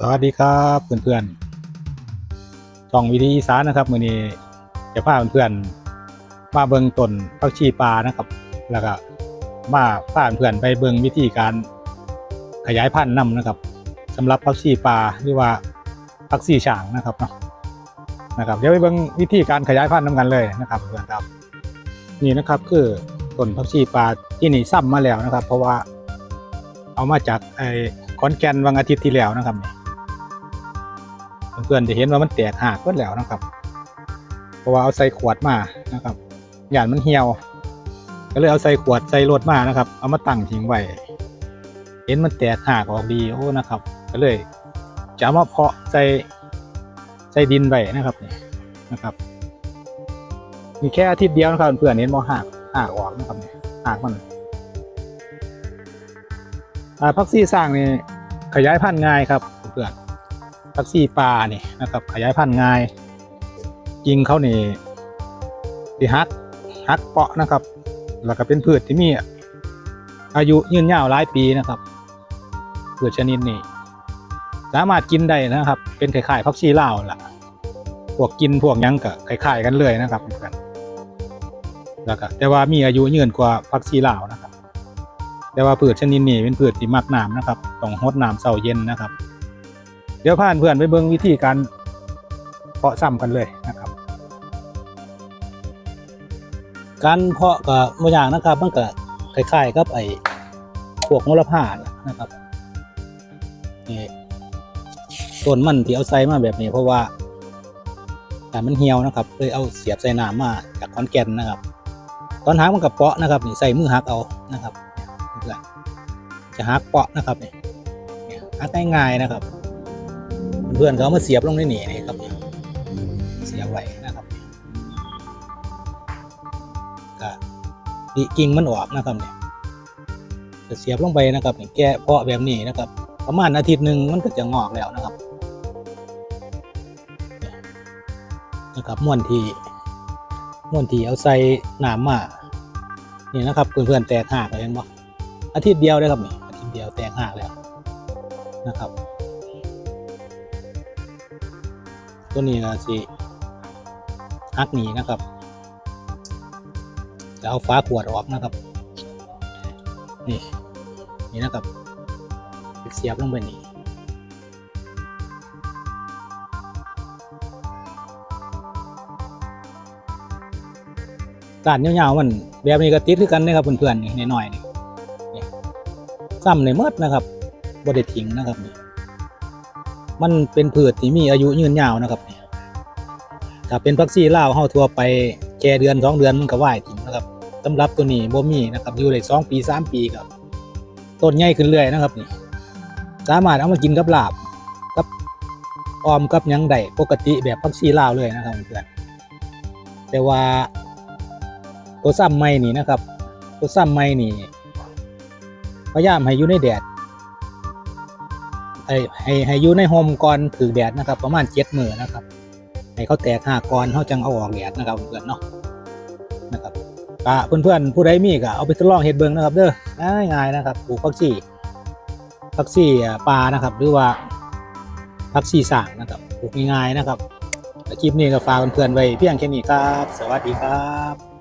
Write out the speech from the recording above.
สวัสดีครับเพื่อนๆช่องวิธีอีสานนะครับมือนี้จะพาเพื่อนๆมาเบิงต้นผักชีปลานะครับ แล้วก็มาพาเพื่อนไปเบิงวิธีการขยายพันธุ์นํนะครับสำหรับผักชีปลาหรือว่าผักชีฉางนะครับเนาะนะครับเดี๋ยวไปเบิงวิธีการขยายพันธุ์นํกันเลยนะครับเพื่อนครับ นี่นะครับคือต้นผักชีปลาที่นี่ซ้ำมาแล้วนะครับ เพราะว่าเอามาจากไอ้ขอนแก่นวันอาทิตย์ที่แล้วนะครับนี่ เพื่อนๆจะเห็นว่ามันแตกหักก็แล้วนะครับ เพราะว่าเอาใส่ขวดมานะครับหยานมันเหี่ยว ก็เลยเอาใส่ขวดใส่รถมานะครับ เอามาตั้งทิ้งไว้เห็นมันแตกหักออกดีโอ้นะครับ ก็เลยจะมาเพาะใส่ใส่ดินไว้นะครับนี่นะครับ มีแค่อาทิตย์เดียวนะครับเพื่อนเห็นบ่หักหักออกนะครับนี่หักมันอ่าพักซี่สร้างนี่ขยายพันธุ์ง่ายครับเพื่อน พักซี่ปลานี่นะครับ ขยายพันธุ์ง่ายจริงเขานี่ดีฮักฮักเปาะนะครับ แล้วก็เป็นพืชที่มีอายุยืนยาวหลายปีนะครับพืชชนิดนี้สามารถกินได้นะครับ เป็นคล้ายๆพักชีเลาล่ะ พวกกินพวกยังก็คล้ายๆกันเลยนะครับเพื่อนแล้วก็แต่ว่ามีอายุยืนกว่าพักชีเลานะครับ แต่ว่าพืชชนิดนี้เป็นพืชที่มักน้ำนะครับ ต้องรดน้ำเช้าเย็นนะครับ เดี๋ยวพานเพื่อนไปเบิ่งวิธีการเพาะซ้ำกันเลยนะครับ การเพาะก็บ่อย่างนะครับมันก็คล้ายๆกับไอ้พวกโหระพาน่ะนะครับนี่ต้นมันที่เอาใส่มาแบบนี้ เพราะว่าแต่มันเหี่ยวนะครับเลยเอาเสียบใส่น้ำมาจากขอนแก่นนะครับ ตอนหักมันกับเปาะนะครับนี่ใส่มือหักเอานะครับจะหักเปาะนะครับนี่เนี่ยหักง่ายๆนะครับ เพื่อนเขาเอามาเสียบลงในนี่นี่ครับเสียบไว้นะครับก็ดิกิ่งมันออกนะครับเนี่ยจะเสียบลงไปนะครับเนี่ยแกะเพาะแบบนี้นะครับ ประมาณอาทิตย์หนึ่งมันก็จะงอกแล้วนะครับนะครับม้วนทีม้วนทีเอาใส่น้ำมานี่นะครับเพื่อนๆแตกหักเลยเห็นบ่อาทิตย์เดียวเลยครับนี่อาทิตย์เดียวแตกหักแล้วนะครับ ตัวนี้ก็สิฮักหนีนะครับ จะเอาฟ้าขวดออกนะครับ นี่นี่นะครับเสียบลงไปนี่การยาวๆมันแบบนี้ก็ติดคือกันนะครับเพื่อนๆนี่หน่อยๆนี่ซ้ำในเมดนะครับบไดทิ้งนะครับนี่ มันเป็นพืชที่มีอายุยืนยาวนะครับนี่ถ้าเป็นพักซี่ลาวเฮาทั่วไปแค่เดือนสองเดือนมันก็ว่ายทิ้งนะครับสำหรับตัวนี้บ่มีนะครับอยู่ได้สองปีสามปีครับต้นใหญ่ขึ้นเรื่อยนะครับนี่สามารถเอามากินกับลาบกับออมกับยังได้ปกติแบบพักซี่ลาวเลยนะครับเพื่อนแต่ว่าตัวซ้ำใหม่นี่นะครับ ตัวซ้ำใหม่นี่พยายามให้อยู่ในแดด ให้ให้ให้อยู่ในโฮมก่อนถือแดดนะครับ ประมาณเจ็ดมือนะครับ ให้เขาแตกหากก่อนเขาจังเอาออกแดดนะครับเพื่อนเนาะนะครับก็เพื่อนๆผู้ใดมีก็เอาไปทดลองเฮ็ดเบิงนะครับ เด้อง่ายๆนะครับปลูกผักชีผักชีปลานะครับ หรือว่าผักชีสางนะครับปลูกง่ายๆนะครับคลิปนี้ก็ฝากเพื่อนๆไว้เพียงแค่นี้ครับ สวัสดีครับ